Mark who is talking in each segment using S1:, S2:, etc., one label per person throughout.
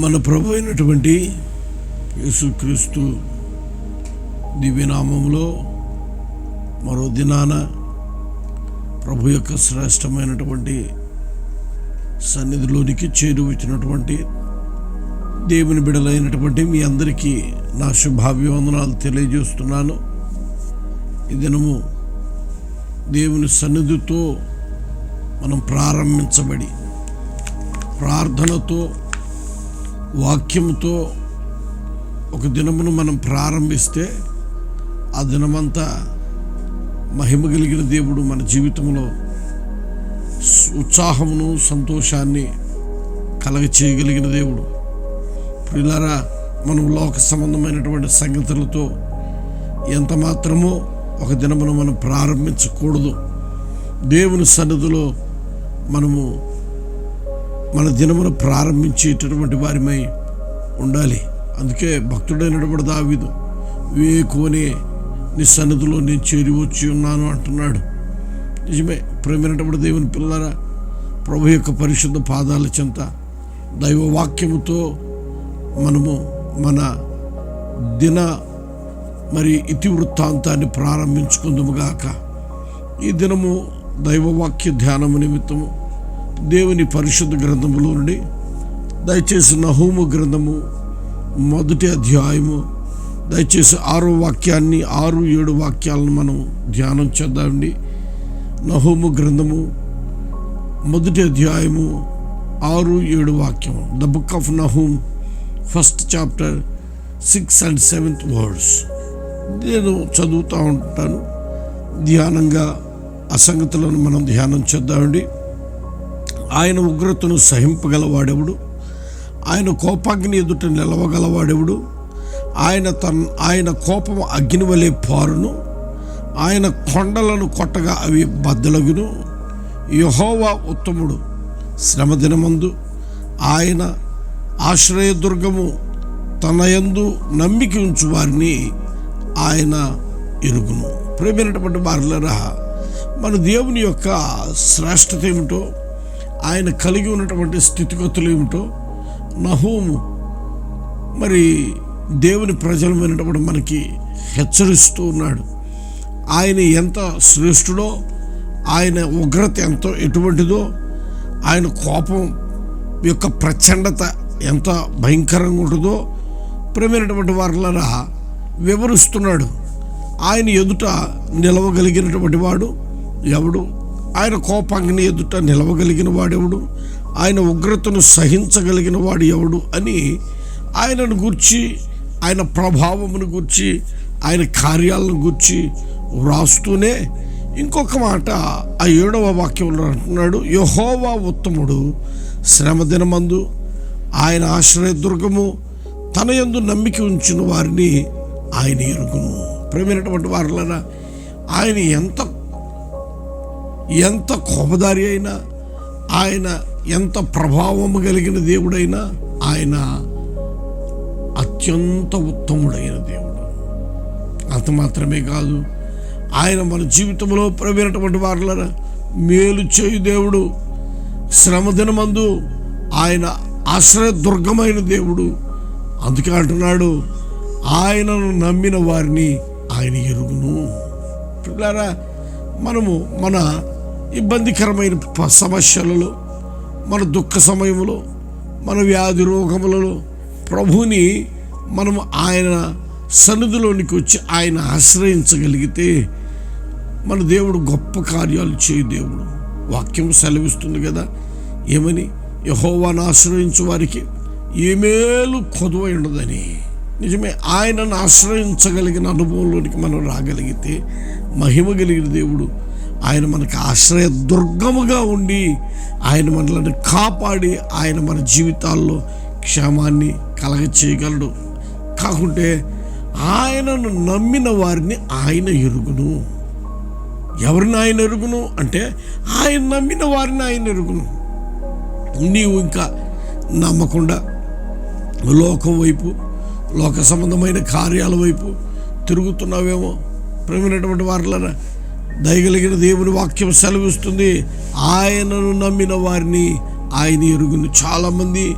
S1: మన ప్రభు అయినటువంటి యేసుక్రీస్తు దివ్యనామంలో మరో దినాన ప్రభు యొక్క శ్రేష్టమైనటువంటి సన్నిధిలోనికి చేరువచ్చినటువంటి దేవుని బిడలైనటువంటి మీ అందరికీ నా శుభాభివందనాలు తెలియజేస్తున్నాను. ఈ దినము దేవుని సన్నిధితో మనం ప్రారంభించబడి ప్రార్థనతో వాక్యంతో ఒక దినమును మనం ప్రారంభిస్తే ఆ దినమంతా మహిమ కలిగిన దేవుడు మన జీవితంలో ఉత్సాహమును సంతోషాన్ని కలగ చేయగలిగిన దేవుడు. ప్రియులారా మనం లోక సంబంధమైనటువంటి సంగతులతో ఎంత మాత్రమో ఒక దినమును మనం ప్రారంభించకూడదు. దేవుని సన్నిధిలో మనము మన దినమును ప్రారంభించేటటువంటి వారిమై ఉండాలి. అందుకే భక్తుడైనటువంటి దావిదు. వేకువనే నీ సన్నిధిలో నేను చేరి వచ్చి ఉన్నాను అంటున్నాడు. నిజమే ప్రేమైనటువంటి దేవుని పిల్లరా ప్రభు యొక్క పరిశుద్ధ పాదాల చెంత దైవ వాక్యముతో మనము మన దిన మరి ఇతివృత్తాంతాన్ని ప్రారంభించుకుందుముగాక ఈ దినము దైవవాక్య ధ్యానము నిమిత్తము దేవుని పరిశుద్ధ గ్రంథములో నుండి దయచేసి నహూము గ్రంథము మొదటి అధ్యాయము దయచేసి ఆరో వాక్యాన్ని ఆరు ఏడు వాక్యాలను మనం ధ్యానం చేద్దామండి. నహోము గ్రంథము మొదటి అధ్యాయము ఆరు ఏడు వాక్యం. The book of Nahum first chapter six and seventh words నేను చదువుతూ ఉంటాను. ధ్యానంగా ఆ సంగతులను మనం ధ్యానం చేద్దామండి. ఆయన ఉగ్రతను సహింపగలవాడెవడు? ఆయన కోపాగ్ని ఎదుట నిలవగలవాడెవడు? ఆయన తన్ ఆయన కోపం అగ్ని వలె పారును? ఆయన కొండలను కొట్టగా అవి బద్దలగును? యహోవా ఉత్తముడు శ్రమదినమందు ఆయన ఆశ్రయదుర్గము తన యందు నమ్మిక ఉంచు వారిని ఆయన ఎరుగును. ప్రేమైనటువంటి వారులరా మన దేవుని యొక్క శ్రేష్టత ఏమిటో ఆయన కలిగి ఉన్నటువంటి స్థితిగతులు ఏమిటో నహూము మరి దేవుని ప్రజలమైనటువంటి మనకి హెచ్చరిస్తూ ఉన్నాడు. ఆయన ఎంత శ్రేష్ఠుడో ఆయన ఉగ్రత ఎంతో ఎటువంటిదో ఆయన కోపం యొక్క ప్రచండత ఎంత భయంకరంగా ఉంటుందో ప్రేమైనటువంటి వారులరా వివరిస్తున్నాడు. ఆయన ఎదుట నిలవగలిగినటువంటి వాడు ఎవడు? ఆయన కోపాగ్ని ఎదుట నిలవగలిగిన వాడెవడు? ఆయన ఉగ్రతను సహించగలిగిన వాడు ఎవడు? అని ఆయనను గుర్చి ఆయన ప్రభావమును గుర్చి ఆయన కార్యాలను గుర్చి వ్రాస్తూనే ఇంకొక మాట ఆ ఏడవ వాక్యంలో అంటున్నాడు యహోవా ఉత్తముడు శ్రమ దినమందు ఆయన ఆశ్రయదుర్గము తన యందు నమ్మిక ఉంచిన వారిని ఆయన ఎరుగును. ప్రేమైనటువంటి వారులరా ఆయన ఎంత ఎంత కోపదారి అయినా ఆయన ఎంత ప్రభావము కలిగిన దేవుడైనా ఆయన అత్యంత ఉత్తముడైన దేవుడు. అంత మాత్రమే కాదు ఆయన మన జీవితంలో ప్రవీణటువంటి వారులరా మేలు చేయు దేవుడు శ్రమ దినమందు ఆయన ఆశ్రయదుర్గమైన దేవుడు. అందుకే అంటున్నాడు ఆయనను నమ్మిన వారిని ఆయన ఎరుగును. పిల్లారా మనము మన ఇబ్బందికరమైన సమస్యలలో మన దుఃఖ సమయంలో మన వ్యాధి రోగములలో ప్రభుని మనము ఆయన సన్నిధిలోనికి వచ్చి ఆయన ఆశ్రయించగలిగితే మన దేవుడు గొప్ప కార్యాలు చేయు దేవుడు. వాక్యం సెలవిస్తుంది కదా ఏమని? యహోవాను ఆశ్రయించు వారికి ఏమేలు కొదువై ఉండదని. నిజమే ఆయనను ఆశ్రయించగలిగిన అనుభవంలోనికి మనం రాగలిగితే మహిమ కలిగిన దేవుడు ఆయన మనకు ఆశ్రయ దుర్గముగా ఉండి ఆయన మనల్ని కాపాడి ఆయన మన జీవితాల్లో క్షేమాన్ని కలగ చేయగలడు కాకుంటే ఆయనను నమ్మిన వారిని ఆయన ఎరుగును. ఎవరిని ఆయన ఎరుగును? అంటే ఆయన నమ్మిన వారిని ఆయన ఎరుగును. నీవు ఇంకా నమ్మకుండా లోకం వైపు లోక సంబంధమైన కార్యాల వైపు తిరుగుతున్నావేమో ప్రేమైనటువంటి వారిలో దయగలిగిన దేవుని వాక్యం సెలవిస్తుంది. ఆయనను నమ్మిన వారిని ఆయన ఎరుగును. చాలామంది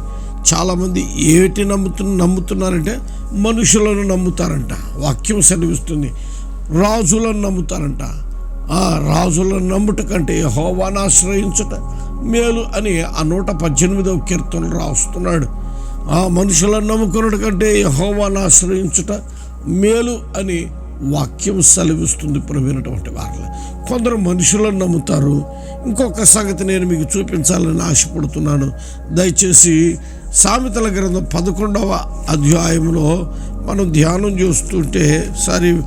S1: చాలామంది ఏటి నమ్ముతున్న నమ్ముతున్నారంటే మనుషులను నమ్ముతారంట. వాక్యం సెలవిస్తుంది. రాజులను నమ్ముతారంట. ఆ రాజులను నమ్ముట కంటే హోవాను ఆశ్రయించుట మేలు అని ఆ నూట పద్దెనిమిదవ కీర్తన రాస్తున్నాడు. ఆ మనుషులను నమ్ముకున్నట కంటే హోవాను ఆశ్రయించుట మేలు అని వాక్యం సెలవిస్తుంది ప్రవీణటువంటి వారిలో. కొందరు మనుషులను నమ్ముతారు. ఇంకొక సంగతి నేను మీకు చూపించాలని ఆశపడుతున్నాను. దయచేసి సామెతల గ్రంథం పదకొండవ అధ్యాయంలో మనం ధ్యానం చేస్తుంటే సరే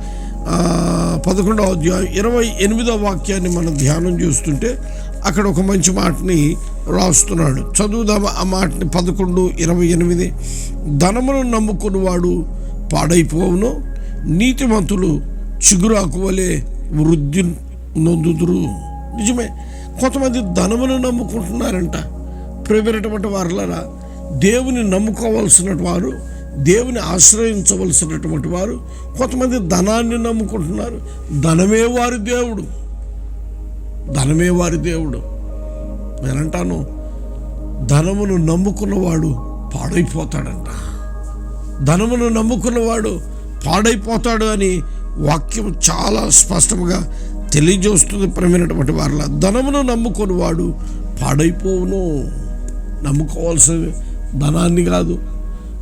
S1: పదకొండవ అధ్యాయం ఇరవై ఎనిమిదవ వాక్యాన్ని మనం ధ్యానం చేస్తుంటే అక్కడ ఒక మంచి మాటని రాస్తున్నాడు. చదువుదాం ఆ మాటని పదకొండు ఇరవై ఎనిమిది. ధనమును నమ్ముకున్నవాడు పాడైపోవును నీతిమంతులు చిగురాకు వలె వృద్ధి నొందుదురు. నిజమే కొంతమంది ధనమును నమ్ముకుంటున్నారంట. ప్రేమైనటువంటి వారులరా దేవుని నమ్ముకోవాల్సిన వారు దేవుని ఆశ్రయించవలసినటువంటి వారు కొంతమంది ధనాన్ని నమ్ముకుంటున్నారు. ధనమే వారి దేవుడు. ధనమే వారి దేవుడు. నేనంటాను ధనమును నమ్ముకున్నవాడు పాడైపోతాడంట. ధనమును నమ్ముకున్నవాడు పాడైపోతాడు అని వాక్యం చాలా స్పష్టంగా తెలియజేస్తుంది ప్రమైనటువంటి వారిలా. ధనమును నమ్ముకొని వాడు పాడైపోవును. నమ్ముకోవాల్సిన ధనాన్ని కాదు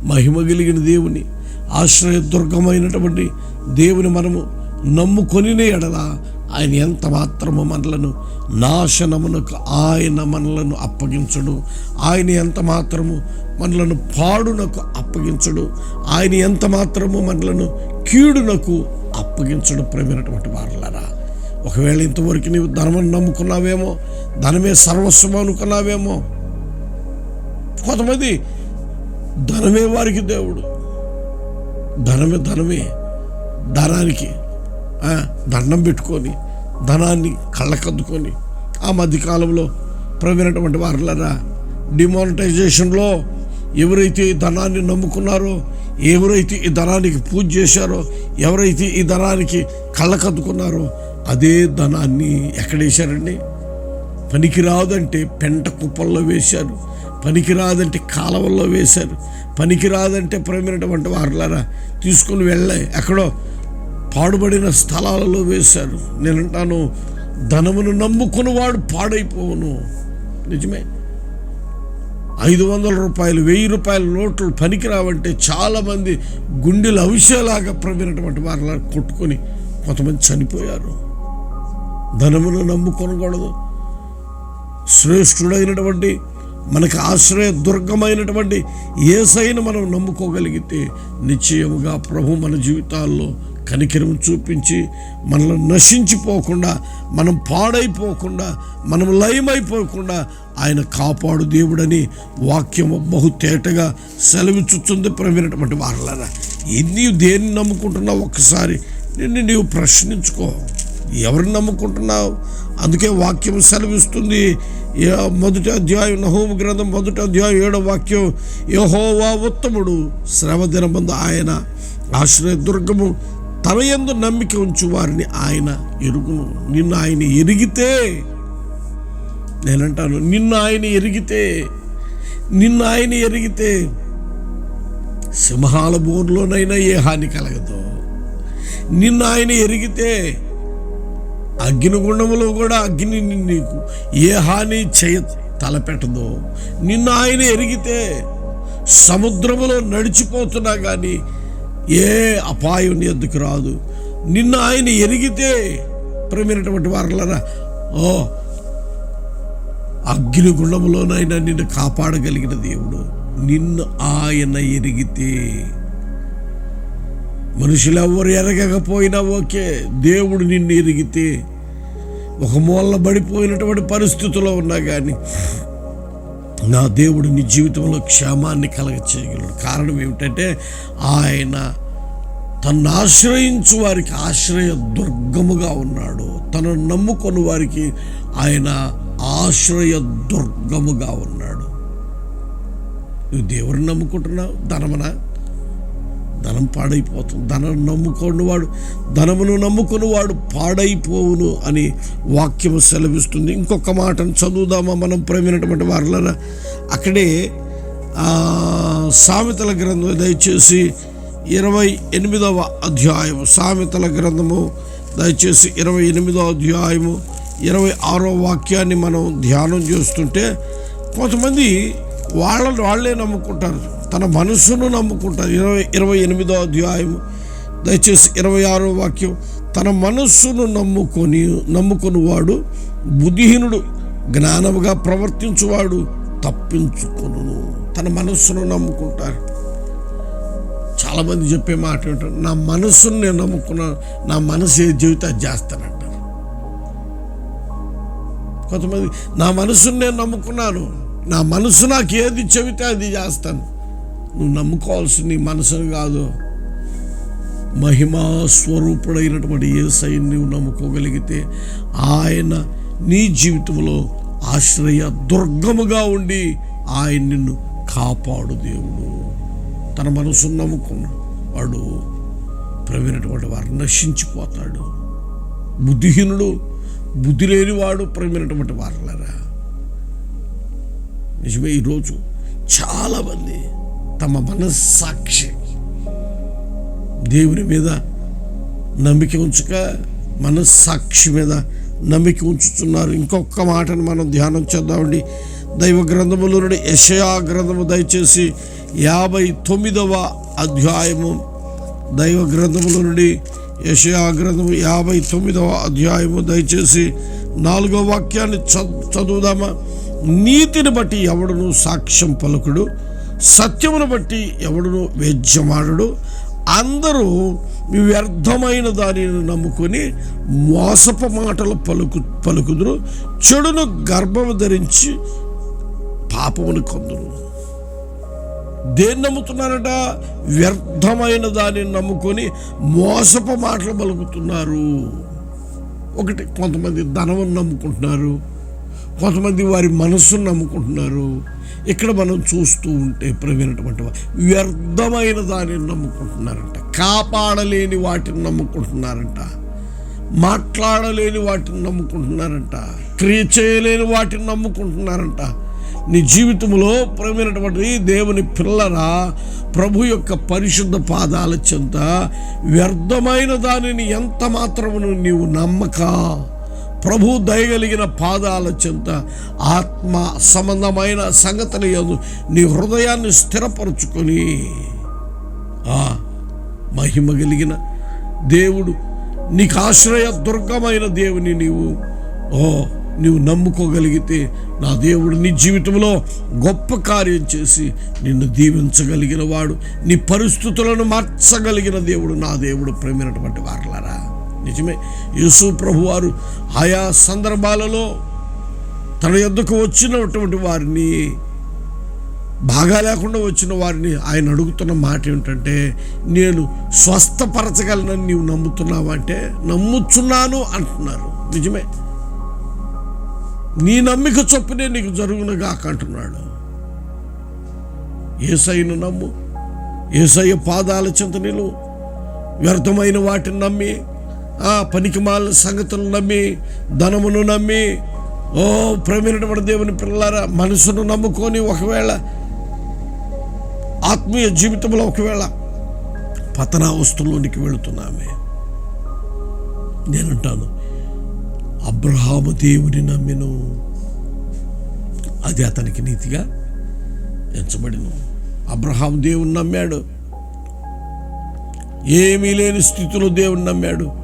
S1: మహిమ కలిగిన దేవుని ఆశ్రయదుర్గమైనటువంటి దేవుని మనము నమ్ముకొని ఎడల ఆయన ఎంత మాత్రము మనలను నాశనమునకు ఆయన మనలను అప్పగించడు. ఆయన ఎంత మాత్రము మనలను పాడునకు అప్పగించడు. ఆయన ఎంత మాత్రము మనలను కీడునకు అప్పగించడు ప్రేమైనటువంటి వారులరా. ఒకవేళ ఇంతవరకు నీవు ధనమును నమ్ముకున్నావేమో ధనమే సర్వస్వం అనుకున్నావేమో కొంతమంది ధనమే వారికి దేవుడు. ధనమే ధనమే ధనానికి దండం పెట్టుకొని ధనాన్ని కళ్ళకద్దుకొని ఆ మధ్యకాలంలో ప్రవీణటువంటి వారులరా డిమానిటైజేషన్లో ఎవరైతే ఈ ధనాన్ని నమ్ముకున్నారో ఎవరైతే ఈ ధనానికి పూజ చేశారో ఎవరైతే ఈ ధనానికి కళ్ళకద్దుకున్నారో అదే ధనాన్ని ఎక్కడేశారండి? పనికిరాదంటే పెంట కుప్పల్లో వేశారు పనికిరాదంటే కాలవల్లో వేశారు పనికిరాదంటే ప్రేమైనటువంటి వారులారా తీసుకుని వెళ్ళే ఎక్కడో పాడుబడిన స్థలాలలో వేశారు నేనంటాను ధనమును నమ్ముకున్నవాడు పాడైపోవును. నిజమే. ఐదు వందల రూపాయలు వెయ్యి రూపాయల నోట్లు పనికిరావంటే చాలామంది గుండెలు అవిషేలాగా ప్రవీణటువంటి వారిలా కొట్టుకొని కొంతమంది చనిపోయారు. ధనమును నమ్ముకొనకూడదు. శ్రేష్ఠుడైనటువంటి మనకు ఆశ్రయ దుర్గమైనటువంటి ఏసైన మనం నమ్ముకోగలిగితే నిశ్చయముగా ప్రభు మన జీవితాల్లో కనికరం చూపించి మనల్ని నశించిపోకుండా మనం పాడైపోకుండా మనం లయమైపోకుండా ఆయన కాపాడు దేవుడని వాక్యము బహు తేటగా సెలవిచ్చుతుంది ప్రవీణటువంటి వారలరా. ఎన్ని దేన్ని నమ్ముకుంటున్నావు ఒక్కసారి? నిన్ను నీవు ప్రశ్నించుకో. ఎవరిని నమ్ముకుంటున్నావు? అందుకే వాక్యం సెలవిస్తుంది. మొదటి అధ్యాయం నహోము గ్రంథం మొదటి అధ్యాయం ఏడో వాక్యం యహోవా ఉత్తముడు శ్రమ దినమందు ఆయన ఆశ్రయ దుర్గము తన యందు నమ్మిక ఉంచు వారిని ఆయన ఎరుగును. నిన్ను ఆయన ఎరిగితే నేనంటాను నిన్ను ఆయన ఎరిగితే నిన్ను ఆయన ఎరిగితే సింహాల బోన్లోనైనా ఏ హాని కలగదు. నిన్ను ఆయన ఎరిగితే అగ్నిగుండములో కూడా అగ్ని నిన్ను నీకు ఏ హాని చేయ తలపెట్టదు. నిన్ను ఆయన ఎరిగితే సముద్రములో నడిచిపోతున్నా కానీ ఏ అపాయం నీ ఎద్దుకు రాదు. నిన్ను ఆయన ఎరిగితే ప్రేమైనటువంటి వారులరా ఓ అగ్నిగుండములోనైనా నిన్ను కాపాడగలిగిన దేవుడు. నిన్ను ఆయన ఎరిగితే మనుషులు ఎవరు ఎరగకపోయినా ఓకే దేవుడు నిన్ను ఎరిగితే ఒక మూలన పడిపోయినటువంటి పరిస్థితిలో ఉన్నా కానీ నా దేవుడు నీ జీవితంలో క్షేమాన్ని కలగ చేయగలడు కారణం ఏమిటంటే ఆయన తను ఆశ్రయించు వారికి ఆశ్రయ దుర్గముగా ఉన్నాడు. తనను నమ్ముకొని వారికి ఆయన ఆశ్రయ దుర్గముగా ఉన్నాడు. నువ్వు దేవుడిని నమ్ముకుంటున్నావు ధనమనా? ధనం పాడైపోతుంది. ధనం నమ్ముకున్నవాడు ధనమును నమ్ముకున్నవాడు పాడైపోవును అని వాక్యము సెలవిస్తుంది. ఇంకొక మాటను చదువుదామా మనం ప్రేమైనటువంటి వారులరా? అక్కడే సామెతల గ్రంథం దయచేసి ఇరవై ఎనిమిదవ అధ్యాయము సామెతల గ్రంథము దయచేసి ఇరవై ఎనిమిదవ అధ్యాయము ఇరవై ఆరో వాక్యాన్ని మనం ధ్యానం చేస్తుంటే కొంతమంది వాళ్ళని వాళ్ళే నమ్ముకుంటారు. తన మనసును నమ్ముకుంటారు ఇరవై ఇరవై ఎనిమిదో అధ్యాయము దయచేసి ఇరవై ఆరో వాక్యం. తన మనస్సును నమ్ముకొని నమ్ముకొని వాడు బుద్ధిహీనుడు జ్ఞానముగా ప్రవర్తించువాడు తప్పించుకొను తన మనస్సును నమ్ముకుంటారు. చాలామంది చెప్పే మాట ఏంటంటే నా మనస్సును నేను నమ్ముకున్నాను నా మనసు ఏ జీవితాన్ని చేస్తానంటారు కొంతమంది నా మనసును నేను నమ్ముకున్నాను. నా మనసు నాకు ఏది చెబితే అది చేస్తాను. నువ్వు నమ్ముకోవాల్సిన నీ మనసును కాదు. మహిమా స్వరూపుడైనటువంటి ఏసైని నువ్వు నమ్ముకోగలిగితే ఆయన నీ జీవితంలో ఆశ్రయ దుర్గముగా ఉండి ఆయన నిన్ను కాపాడు దేవుడు. తన మనసును నమ్ముకున్నాడు. వాడు ప్రవీణటువంటి వారు నశించిపోతాడు. బుద్ధిహీనుడు బుద్ధి లేనివాడు ప్రవీణటువంటి వారులరా. నిజమే ఈరోజు చాలామంది తమ మనస్సాక్షి. దేవుని మీద నమ్మిక ఉంచక మనస్సాక్షి మీద నమ్మిక ఉంచుతున్నారు. ఇంకొక మాటను మనం ధ్యానం చేద్దామండి. దైవ గ్రంథములో నుండి యషయా గ్రంథము దయచేసి యాభై తొమ్మిదవ అధ్యాయము. దైవ గ్రంథముల నుండి యషయా గ్రంథము యాభై తొమ్మిదవ అధ్యాయము దయచేసి నాలుగో వాక్యాన్ని చ- చదువుదామా? నీతిని బట్టి ఎవడను సాక్ష్యం పలుకుడు. సత్యమును బట్టి ఎవడునో వేద్యమాడడు అందరూ వ్యర్థమైన దానిని నమ్ముకొని మోసపు మాటలు పలుకు పలుకుదురు. చెడును గర్భము ధరించి పాపమును కొందరు. దేన్ని నమ్ముతున్నారట? వ్యర్థమైన దానిని నమ్ముకొని మోసపు మాటలు పలుకుతున్నారు. ఒకటి కొంతమంది ధనమును నమ్ముకుంటున్నారు. కొంతమంది వారి మనస్సును నమ్ముకుంటున్నారు. ఇక్కడ మనం చూస్తూ ఉంటే ప్రవీణటువంటి వ్యర్థమైన దానిని నమ్ముకుంటున్నారంట. కాపాడలేని వాటిని నమ్ముకుంటున్నారంట. మాట్లాడలేని వాటిని నమ్ముకుంటున్నారంట. క్రియ చేయలేని వాటిని నమ్ముకుంటున్నారంట. నీ జీవితంలో ప్రేమైనటువంటి దేవుని పిల్లరా ప్రభు యొక్క పరిశుద్ధ పాదాల చెంత వ్యర్థమైన దానిని ఎంత మాత్రమును నీవు నమ్మక? ప్రభు దయగలిగిన పాదాల చెంత ఆత్మ సంబంధమైన సంగతిని యందు నీ హృదయాన్ని స్థిరపరుచుకొని ఆ మహిమ కలిగిన దేవుడు నీకు ఆశ్రయ దుర్గమైన దేవుని నీవు ఓ నీవు నమ్ముకోగలిగితే నా దేవుడు నీ జీవితంలో గొప్ప కార్యం చేసి నిన్ను దీవించగలిగిన వాడు నీ పరిస్థితులను మార్చగలిగిన దేవుడు నా దేవుడు ప్రేమైనటువంటి వారలారా. నిజమే. యేసు ప్రభు వారు ఆయా సందర్భాలలో తన యొద్దకు వచ్చినటువంటి వారిని బాగా లేకుండా వచ్చిన వారిని ఆయన అడుగుతున్న మాట ఏమిటంటే నేను స్వస్థపరచగలనని నీవు నమ్ముతున్నావంటే నమ్ముచున్నాను అంటున్నారు. నిజమే. నీ నమ్మిక చొప్పునే నీకు జరుగునగాక అంటున్నాడు. ఏసైను నమ్ము. ఏసయ్య పాదాల చింత నిలువు వ్యర్థమైన వాటిని నమ్మి ఆ పనికిమాల సంగతులు నమ్మి ధనమును నమ్మి ఓ ప్రేమైనటువంటి దేవుని పిల్లలారా మనసును నమ్ముకొని ఒకవేళ ఆత్మీయ జీవితంలో ఒకవేళ పతనావస్థలోనికి వెళుతున్నామే. నేనంటాను అబ్రహాము దేవుని నమ్మెను. అది అతనికి నీతిగా ఎంచబడిను. అబ్రహాం దేవుని నమ్మాడు. ఏమీ లేని స్థితిలో దేవుని నమ్మాడు.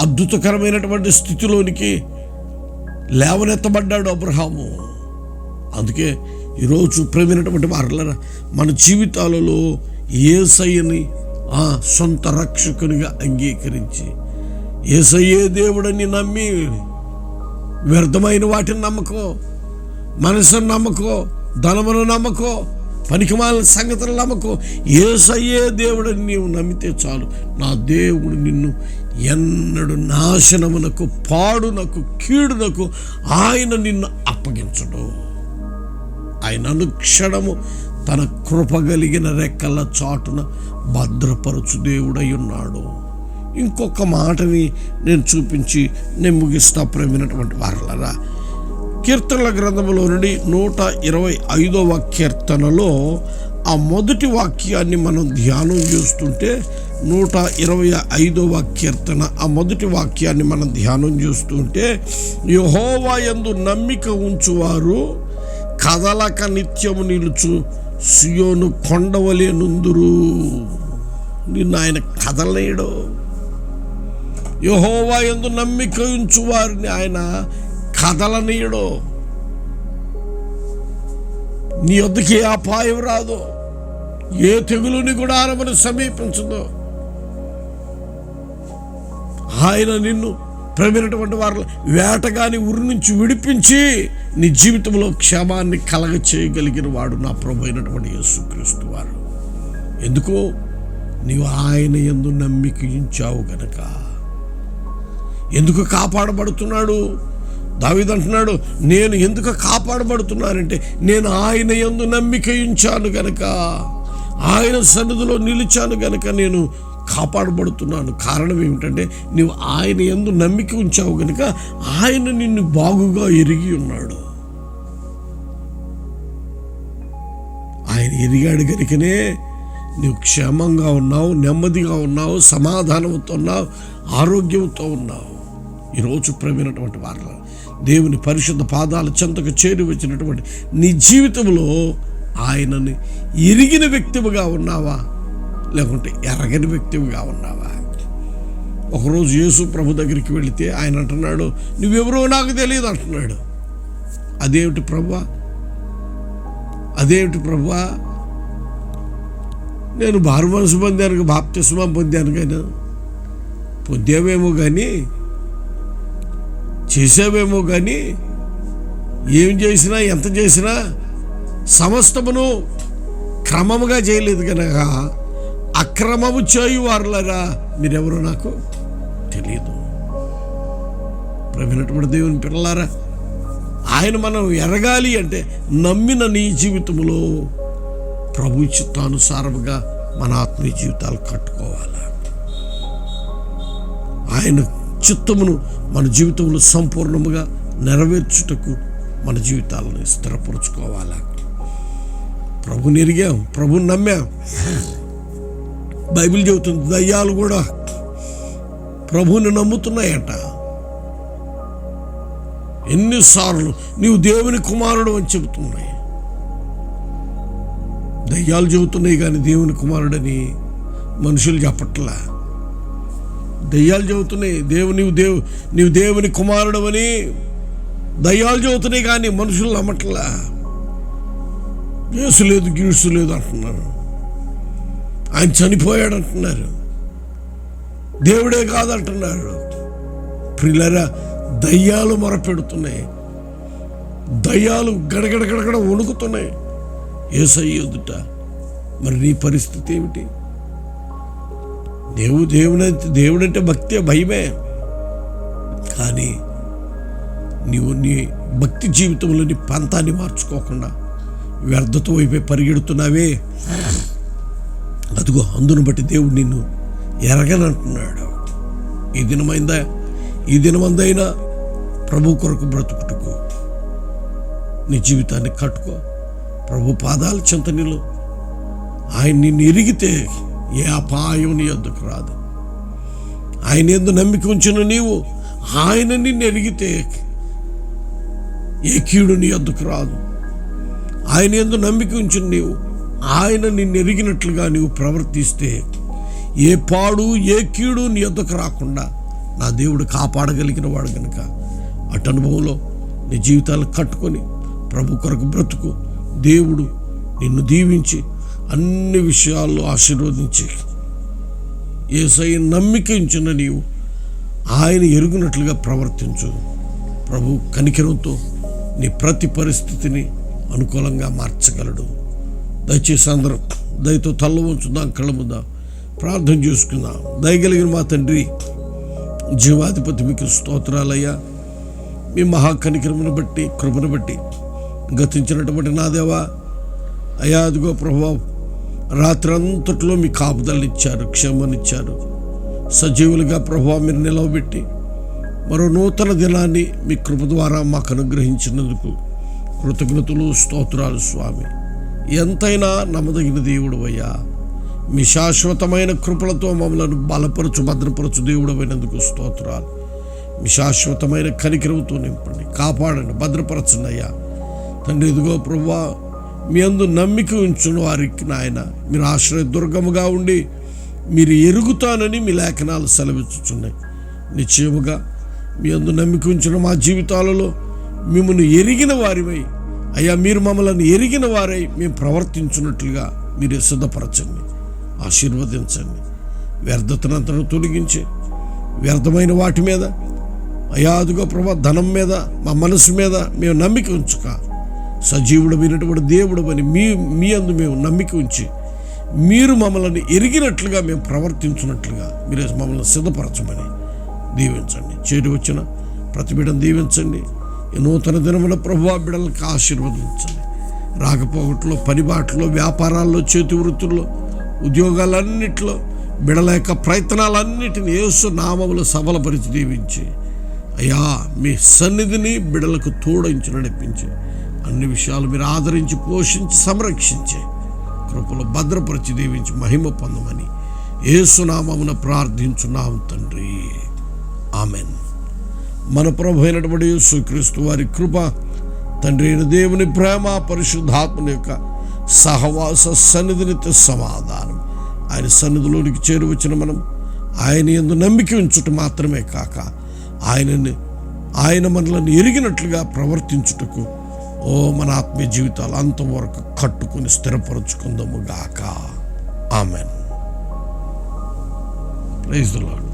S1: అద్భుతకరమైనటువంటి స్థితిలోనికి లేవనెత్తబడ్డాడు అబ్రహాము. అందుకే ఈరోజు ప్రేమైనటువంటి వారులరా మన జీవితాలలో ఏసయ్యని ఆ సొంత రక్షకునిగా అంగీకరించి ఏసయ్యే దేవుడని నమ్మి వ్యర్థమైన వాటిని నమ్మకో మనసును నమ్మకో ధనమును నమ్మకో పనికిమాలిన సంగతులు నమ్మకో ఏసయ్యే దేవుడని నీవు నమ్మితే చాలు. నా దేవుడు నిన్ను ఎన్నడు నాశనమునకు పాడునకు కీడునకు ఆయన నిన్ను అప్పగించడు. ఆయన అనుక్షణము తన కృప కలిగిన రెక్కల చాటున భద్రపరచు దేవుడై ఉన్నాడు. ఇంకొక మాటని నేను చూపించి నేను ముగిస్తా ప్రేమినటువంటి వారలరా. కీర్తనల గ్రంథంలో నుండి నూట ఇరవై ఐదవ కీర్తనలో ఆ మొదటి వాక్యాన్ని మనం ధ్యానం చేస్తుంటే నూట ఇరవై ఐదవ కీర్తన. ఆ మొదటి వాక్యాన్ని మనం ధ్యానం చేస్తుంటే యహోవా యందు నమ్మిక ఉంచువారు కదలక నిత్యము నిలుచు సుయోను కొండవలే నుందురు. నిన్ను ఆయన కదలనేయడు యహోవా ఎందు నమ్మిక ఉంచువారిని ఆయన కదలనీయడు. నీ వద్దకి అపాయం రాదు. ఏ తెగులుని కూడా ఆరమని సమీపించదు. ఆయన నిన్ను ప్రమినటువంటి వారిలో వేటగాని ఉరి నుంచి విడిపించి నీ జీవితంలో క్షేమాన్ని కలగ చేయగలిగిన వాడు నా ప్రభు అయినటువంటి యేసుక్రీస్తు వారు. ఎందుకో నీవు ఆయన ఎందు నమ్మిక ఉంచావు గనక. ఎందుకు కాపాడబడుతున్నాడు? దావీదు అంటున్నాడు నేను ఎందుకు కాపాడబడుతున్నానంటే నేను ఆయన ఎందు నమ్మిక ఉంచాను గనక. ఆయన సన్నిధిలో నిలిచాను గనక నేను కాపాడబడుతున్నాను. కారణం ఏమిటంటే నువ్వు ఆయన ఎందు నమ్మిక ఉంచావు కనుక ఆయన నిన్ను బాగుగా ఎరిగి ఉన్నాడు. ఆయన ఎరిగాడు కనుకనే నువ్వు క్షేమంగా ఉన్నావు నెమ్మదిగా ఉన్నావు సమాధానంతో ఉన్నావు ఆరోగ్యంతో ఉన్నావు. ఈరోజు ప్రవీణటువంటి వార్త దేవుని పరిశుద్ధ పాదాల చెంతకు చేరి వచ్చినటువంటి నీ జీవితంలో ఆయనని ఎరిగిన వ్యక్తివిగా ఉన్నావా? లేకుంటే ఎరగని వ్యక్తివిగా ఉన్నావా? ఒకరోజు యేసు ప్రభు దగ్గరికి వెళితే ఆయన అంటున్నాడు నువ్వెవరో నాకు తెలియదు అంటున్నాడు. అదేమిటి ప్రభు? అదేమిటి ప్రభా? నేను బారు మనసు పొందాను బాప్తిస్మా పొందాను కానీ పొందావేమో కానీ చేసావేమో కానీ ఏం చేసినా ఎంత చేసినా సమస్తమును క్రమముగా చేయలేదు కనుక అక్రమము చేయు వారులరా మీరెవరో నాకు తెలియదు ప్రవీణటువంటి దేవుని పిల్లలారా ఆయన మనం ఎరగాలి అంటే నమ్మిన నీ జీవితంలో ప్రభు చిత్తానుసారముగా మన ఆత్మీయ జీవితాలు కట్టుకోవాలి? ఆయన చిత్తమును మన జీవితంలో సంపూర్ణముగా నెరవేర్చుటకు మన జీవితాలను స్థిరపరుచుకోవాలి? ప్రభుని ఎరిగాం ప్రభుని నమ్మాం. బైబిల్ చెబుతుంది దయ్యాలు కూడా ప్రభుని నమ్ముతున్నాయట. ఎన్నిసార్లు నీవు దేవుని కుమారుడు అని చెబుతున్నాయి. దయ్యాలు చెబుతున్నాయి కానీ దేవుని కుమారుడని మనుషులు చెప్పట్లా. దయ్యాలు చెబుతున్నాయి దేవు నీవు దేవు నీవు దేవుని కుమారుడు అని దయ్యాలు చెబుతున్నాయి కానీ మనుషులు నమ్మట్లా. యేసు లేదు గీసు లేదు అంటున్నారు. ఆయన చనిపోయాడు అంటున్నారు దేవుడే కాదంటున్నారు. ప్రిల్లరా దయ్యాలు మొరపెడుతున్నాయి. దయ్యాలు గడగడ గడగడ వణుకుతున్నాయి. ఏసయ్యొద్దుట మరి నీ పరిస్థితి ఏమిటి? దేవు దేవుడంటే దేవుడంటే భక్తే భయమే. కానీ నీవు నీ భక్తి జీవితంలో నీ పంతాన్ని మార్చుకోకుండా వ్యర్థత వైపే పరిగెడుతున్నావే. అదిగో అందును బట్టి దేవుడు నిన్ను ఎరగనంటున్నాడు. ఈ దినమైందా? ఈ దినమందైనా ప్రభు కొరకు బ్రతుకుటకు నీ జీవితాన్ని కట్టుకో. ప్రభు పాదాల చెంత నిలు ఆయన నిన్ను ఎరిగితే ఏ అపాయం నీ వద్దకు రాదు. ఆయన ఎందు నమ్మిక ఉంచిన నీవు ఆయన నిన్ను ఎరిగితే ఏ కీడు నీ వద్దకు రాదు. ఆయన ఎందు నమ్మిక ఉంచిన నీవు ఆయన నిన్ను ఎరిగినట్లుగా నీవు ప్రవర్తిస్తే ఏ పాడు ఏ కీడు నీ వద్దకు రాకుండా నా దేవుడు కాపాడగలిగిన వాడు కనుక అటు అనుభవంలో నీ జీవితాలు కట్టుకొని ప్రభు కొరకు బ్రతుకు. దేవుడు నిన్ను దీవించి అన్ని విషయాల్లో ఆశీర్వదించి ఏసై నమ్మిక ఉంచిన నీవు ఆయన ఎరుగునట్లుగా ప్రవర్తించు. ప్రభు కనికరంతో నీ ప్రతి పరిస్థితిని అనుకూలంగా మార్చగలడు. దయచేసి అందరం దయతో తల్ల ఉంచుదాం కళ్ళ ముందా. ప్రార్థన చేసుకుందాం. దయగలిగిన మా తండ్రి జీవాధిపతి మీకు స్తోత్రాలయ్యా. మీ మహాకనికరమును బట్టి కృపను బట్టి గతించినటువంటి నా దేవా అయా అదిగో ప్రభావం రాత్రంతట్లో మీ కాపుదలు ఇచ్చారు సజీవులుగా ప్రభావ మీరు నిలవబెట్టి మరో నూతన దినాన్ని మీ కృప ద్వారా మాకు అనుగ్రహించినందుకు కృతజ్ఞతలు స్తోత్రాలు స్వామి. ఎంతైనా నమ్మదగిన దేవుడు అయ్యా. మీ శాశ్వతమైన కృపలతో మమ్మలను బలపరచు భద్రపరచు దేవుడు అయినందుకు స్తోత్రాలు. మీ శాశ్వతమైన కనికరంతో నింపండి కాపాడండి భద్రపరచండి అయ్యా. తండ్రి ఇదిగో ప్రభా మీ అందు నమ్మిక ఉంచున్న వారికి నాయన. మీరు ఆశ్రయ దుర్గముగా ఉండి మీరు ఎరుగుతానని మీ లేఖనాలు సెలవిచ్చుచున్నాయి. నిశ్చయముగా మీ అందు నమ్మిక ఉంచిన మా జీవితాలలో మిమ్మల్ని ఎరిగిన వారివై అయ్యా మీరు మమ్మల్ని ఎరిగిన వారై మేము ప్రవర్తించున్నట్లుగా మీరు సిద్ధపరచండి ఆశీర్వదించండి వ్యర్థతనంతను తొలగించి వ్యర్థమైన వాటి మీద అయ్యా అదిగో ప్రభా ధనం మీద మా మనసు మీద మేము నమ్మిక ఉంచుక సజీవుడు అయినటువంటి దేవుడు అని మీ మీ అందు మేము నమ్మిక ఉంచి మీరు మమ్మల్ని ఎరిగినట్లుగా మేము ప్రవర్తించినట్లుగా మీరు మమ్మల్ని సిద్ధపరచమని దీవించండి. చేరి వచ్చిన ప్రతిబిడం దీవించండి. ఈ నూతన దినమున ప్రభు బిడ్డలకు ఆశీర్వదించండి. రాకపోకట్లో పనిబాట్లో వ్యాపారాల్లో చేతి వృత్తుల్లో ఉద్యోగాలన్నిట్లో బిడల యొక్క ప్రయత్నాలన్నిటిని యేసు నామములు సఫలపరిచి దీవించి అయ్యా మీ సన్నిధిని బిడలకు తోడించి నడిపించి అన్ని విషయాలు మీరు ఆదరించి పోషించి సంరక్షించి కృపలు భద్రపరిచి దీవించి మహిమ పొందమని ఏసునామమున ప్రార్థించున్నాం తండ్రి. ఆమెన్. మన ప్రభు అయినటువంటి యేసుక్రీస్తు వారి కృప తండ్రి అయిన దేవుని ప్రేమ పరిశుద్ధాత్మని యొక్క సహవాస సన్నిధినితో సమాధానం. ఆయన సన్నిధిలోనికి చేరువచ్చిన మనం ఆయన ఎందు నమ్మిక ఉంచుట మాత్రమే కాక ఆయనని ఆయన మనల్ని ఎరిగినట్లుగా ప్రవర్తించుటకు ఓ మన ఆత్మీయ జీవితాలు అంతవరకు కట్టుకుని స్థిరపరచుకుందాము గాక. ఆమెన్. Praise the